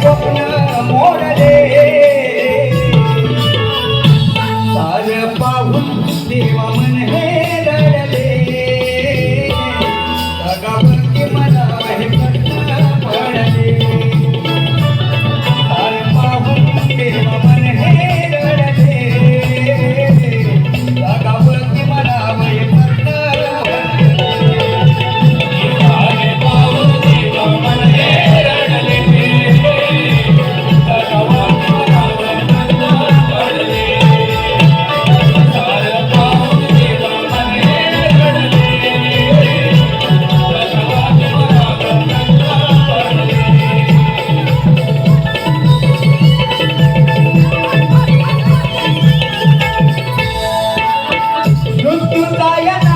ಸ್ವಪ್ನ ಮೋಡಲೇ ಸಾರ ಪಾವು ದೇವ ಮನ ಹೇ you die.